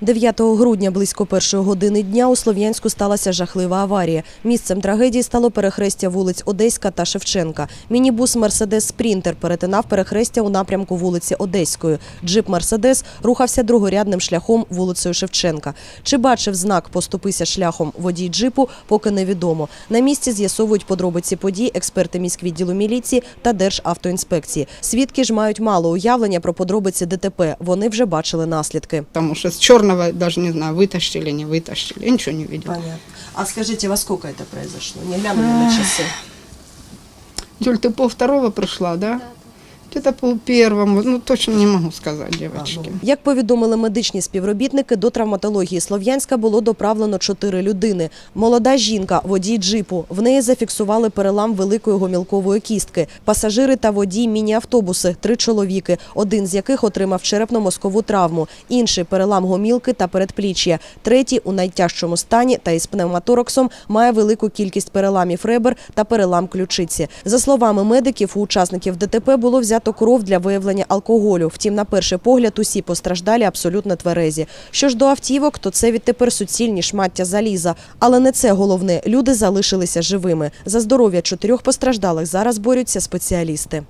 9 грудня близько першої години дня у Слов'янську сталася жахлива аварія. Місцем трагедії стало перехрестя вулиць Одеська та Шевченка. Мінібус Мерседес Спрінтер перетинав перехрестя у напрямку вулиці Одеської. Джип Мерседес рухався другорядним шляхом вулицею Шевченка. Чи бачив знак «Поступися шляхом» водій джипу, поки невідомо. На місці з'ясовують подробиці подій експерти міськвідділу міліції та Державтоінспекції. Свідки ж мають мало уявлення про подробиці ДТП. Вони вже бачили наслідки. Потому что с черного даже не знаю, вытащили, не вытащили. Я ничего не видела. Понятно. А скажите, во сколько это произошло? Не глянули на часы? Юль, ты пол второго пришла, да? Где-то пол первого, ну точно не могу сказать, девочки. Як повідомили медичні співробітники, до травматології Слов'янська було доправлено чотири людини. Молода жінка, водій джипу. В неї зафіксували перелам великої гомілкової кістки. Пасажири та водій міні-автобуси – три чоловіки, один з яких отримав черепно-мозкову травму, інший – перелам гомілки та передпліччя, третій – у найтяжчому стані та із пневмотораксом має велику кількість переламів ребер та перелам ключиці. За словами медиків, у учасників ДТП було взято кров для виявлення алкоголю. Втім, на перший погляд усі постраждалі абсолютно тверезі. Що ж до автівок, то це відтепер суцільні шмаття заліза. Але не це головне. Люди залишилися живими. За здоров'я чотирьох постраждалих зараз борються спеціалісти.